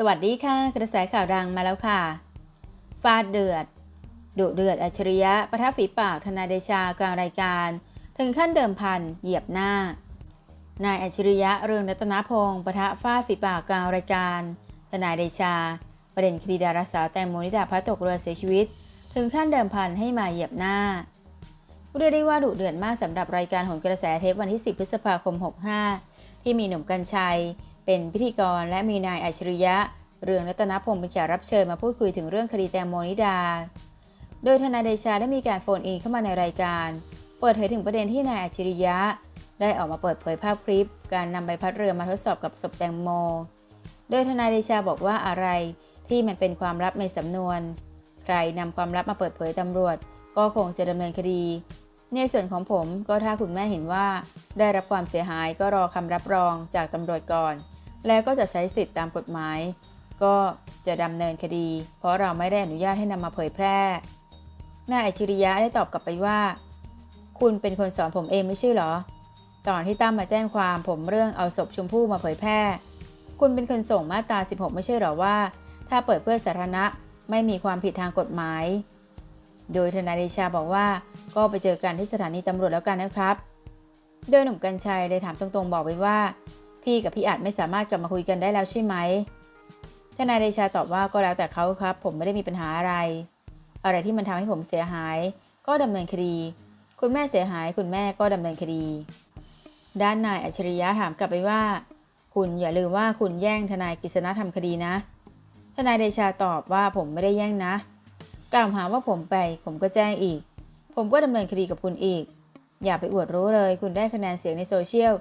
สวัสดีค่ะ กระแสข่าวดังมาแล้วค่ะ ฟาดเดือด ดุเดือดอัจฉริยะประทับฝีปากทนาเดชากลางรายการ ถึงขั้นเดิมพันเหยียบหน้า นายอัจฉริยะเรืองรัตนพงศ์ประทะฟาดฝีปากกลางรายการ ทนายเดชา ประเด็นคดีดาราสาวแตงโมนิดาพลัดตกเรือเสียชีวิต ถึงขั้นเดิมพันให้มาเหยียบหน้าเรียกได้ว่าดุเดือดมากสำหรับรายการหนกระแสเทปวันที่ 10 พฤษภาคม 65 ที่มีหนุ่มกัญชัย เป็นพิธีกรและมีนายอัจฉริยะ เรืองรัตนพงศ์เป็นแขกรับเชิญมาพูดคุยถึงเรื่องคดีแตงโมนิดา โดยทนายเดชาได้มีการโฟนอินเข้ามาในรายการ เปิดเผยถึงประเด็นที่นายอัจฉริยะ ได้ออกมาเปิดเผยภาพคลิป การนำใบพัดเรือมาทดสอบกับศพแตงโม โดยทนายเดชาบอกว่าอะไรที่มันเป็นความลับในสำนวน ใครนำความลับมาเปิดเผยตำรวจ ก็คงจะดำเนินคดี ในส่วนของผมก็ถ้าคุณแม่เห็นว่า ได้รับความเสียหายก็รอคำรับรองจากตำรวจก่อน แล้วก็จะใช้สิทธิตามกฎหมาย ก็จะดำเนินคดี เพราะเราไม่ได้อนุญาตให้นำมาเผยแพร่นายอัจฉริยะได้ตอบกลับไปว่า คุณเป็นคนสอนผมเองไม่ใช่หรอ ตอนที่ตั้มมาแจ้งความผมเรื่องเอาศพชมพู่มาเผยแพร่ คุณเป็นคนส่งมาตรา 16 ไม่ใช่หรอว่า ถ้าเปิดเพื่อสาธารณะไม่มีความผิดทางกฎหมาย โดยทนายเดชาบอกว่าก็ไปเจอกันที่สถานีตำรวจแล้วกันนะครับ โดยหนุ่มกัญชัยได้ถามตรงๆบอกไปว่า พี่กับพี่อาจไม่สามารถกลับมาคุยกันได้แล้วใช่ไหมทนายเดชาตอบว่าก็แล้วแต่เขาครับ ผมไม่ได้มีปัญหาอะไร อะไรที่มันทำให้ผมเสียหาย ก็ดำเนินคดี คุณแม่เสียหาย คุณแม่ก็ดำเนินคดี ด้านนายอัจฉริยะถามกลับไปว่า คุณอย่าลืมว่าคุณแย่งทนายกฤษณะทำคดีนะ ทนายเดชาตอบว่าผมไม่ได้แย่งนะ กล่าวหาว่าผมไปผมก็แจ้งอีก ผมก็ดำเนินคดีกับคุณอีก อย่าไปอวดรู้เลย คุณได้คะแนนเสียงในโซเชียล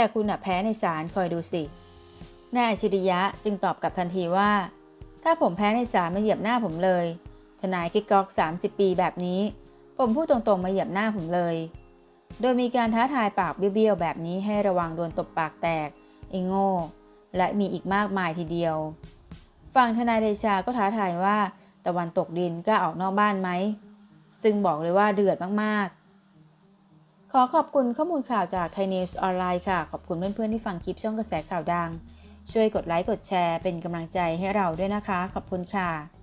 แต่คุณแพ้ในศาลคอยดูสิ นายอัจฉริยะจึงตอบกลับทันทีว่า ถ้าผมแพ้ในศาลมาเหยียบหน้าผมเลย ทนายกิ๊กก๊อก 30 ปีแบบนี้ ผมพูดตรงๆมาเหยียบหน้าผมเลย โดยมีการท้าทายปากเบี้ยวๆแบบนี้ให้ระวังโดนตบปากแตกไอ้โง่ และมีอีกมากมายทีเดียว ฝั่งทนายเดชาก็ท้าทายว่า ตะวันตกดินกล้าออกนอกบ้านไหม ซึ่งบอกเลยว่าเดือดมากๆ ขอขอบคุณข้อมูลข่าวจากไทยนิวส์ออนไลน์ค่ะ ขอบคุณเพื่อนๆที่ฟังคลิปช่องกระแสข่าวดัง ช่วยกดไลค์กดแชร์เป็นกำลังใจให้เราด้วยนะคะ ขอบคุณค่ะ